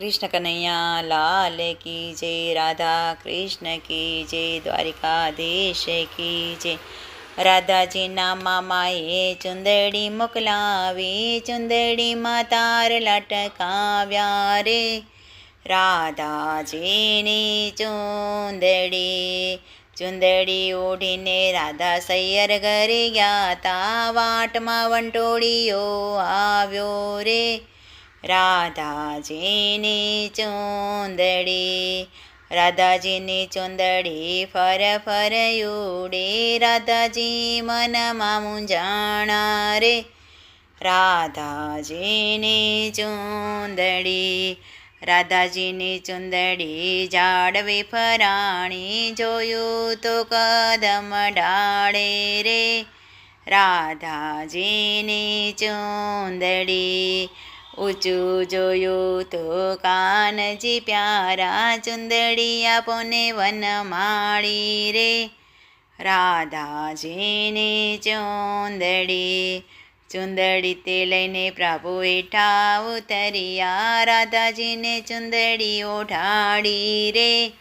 કૃષ્ણ કનૈયા લાલ કી જય રાધા કૃષ્ણ કી જય દ્વારિકાધીશ કી જય રાધાજીના મામાએ ચુંદડી મોકલાવી ચુંદડીમાં તાર લટકાવ્યા રે રાધાજીની ચુંદડી ચુંદડી ઓઢીને રાધા સૈયર ઘરે ગયા તા વાટમાં વંટોળીઓ આવ્યો રે રાધાજીની ચુંદડી રાધાજીની ચુંદડી ફર ફર ઉડે, રાધાજી મનમાં મૂંઝાણા રે. રાધાજીની ચુંદડી રાધાજીની ચુંદડી જાડવે ફરાણી, જોયું તો કદમ ડાળે રે. રાધાજીની ચુંદડી ઊંચું જોયું તો કાનજી પ્યારા ચુંદડી આપોને વનમાળી રે. રાધાજીની ચુંદડી ચુંદડી તે લઈને પ્રભુ એઠા ઉતરિયા રાધાજીને ચુંદડી ઓઢાડી રે.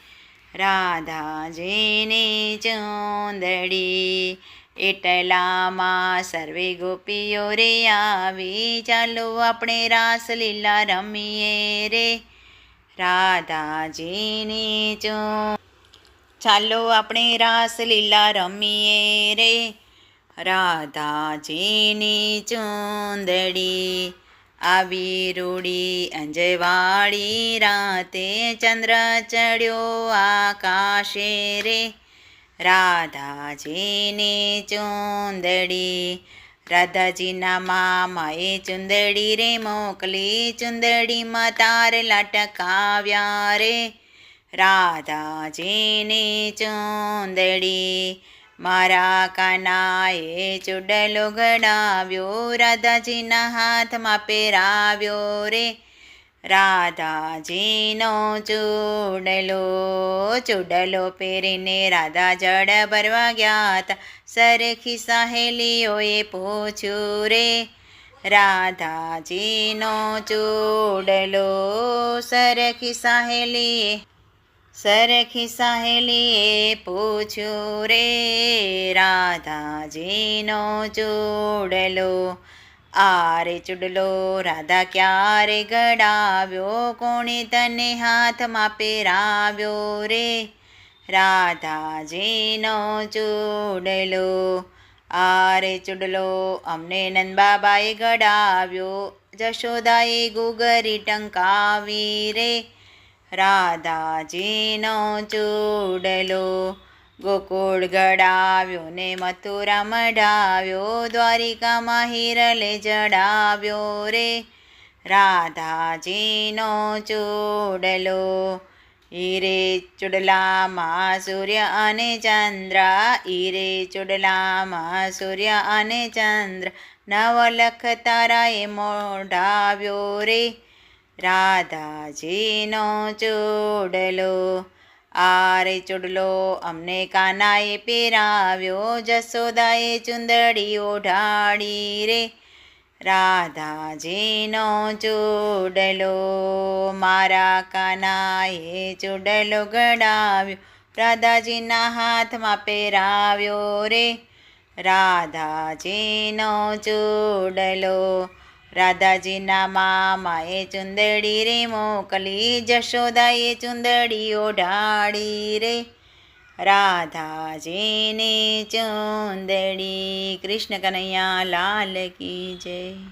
રાધાજીની ચુંદડી એટલામાં સર્વે ગોપીઓ રે આવી ચાલો આપણે રાસલીલા રમીએ રે. રાધાજીની ચો ચાલો આપણે રાસલીલા રમીએ રે. રાધાજીની ચુંદડી આવી રૂડી અંજવાળી રાતે ચંદ્ર ચડ્યો આકાશે રે. રાધાજીની ચુંદડી, રાધાજીના મામાએ ચુંદડી રે મોકલી ચુંદડીમાં તાર લટકાવ્યા રે. રાધાજીની ચુંદડી મારા કાનાએ ચુડલો ગણાવ્યો, રાધાજીના હાથમાં પહેરાવ્યો રે. રાધાજીનો ચૂડલો ચૂડલો પહેરીને રાધા જડ ભરવા ગયા હતા સરખી સહેલીઓએ પૂછ્યું રે રાધાજીનો ચૂડલો, સરખી સહેલીએ સરખી સહેલીએ પૂછ્યું રે રાધાજીનો ચૂડલો આરે ચૂડલો, રાધા ક્યારે ગડાવ્યો? કોણે તને હાથમાં પહેરાવ્યો રે? રાધાજીનો ચુડલો, આરે ચૂડલો, અમને નંદબાબાએ ગડાવ્યો, જશોદાએ ગુગરી ટંકાવી રે. રાધાજીનો ચૂડલો ગોકુળ ગડાવ્યો ને મથુરા મઢાવ્યો દ્વારિકામાં હિરલે જડાવ્યો રે. રાધાજીનો ચૂડલો, હીરે ચૂડલામાં સૂર્ય અને ચંદ્ર, હીરે ચૂડલામાં સૂર્ય અને ચંદ્ર, નવલખ તારાએ મોઢાવ્યો રે. રાધાજીનો ચૂડલો આરે ચૂડલો અમને કાનાએ પહેરાવ્યો, જસોદાએ ચુંદડી ઓઢાડી રે. રાધાજીનો ચૂડલો મારા કાનાએ ચૂડલો ગડાવ્યો રાધાજીના હાથમાં પહેરાવ્યો રે. રાધાજીનો ચૂડલો રાધાજીના મામાએ ચુંદડી રે, મોકલી જશોદાએ ચુંદડી ઓઢાડી રે. રાધાજીની ચુંદડી, કૃષ્ણ કનૈયા લાલ કી જય.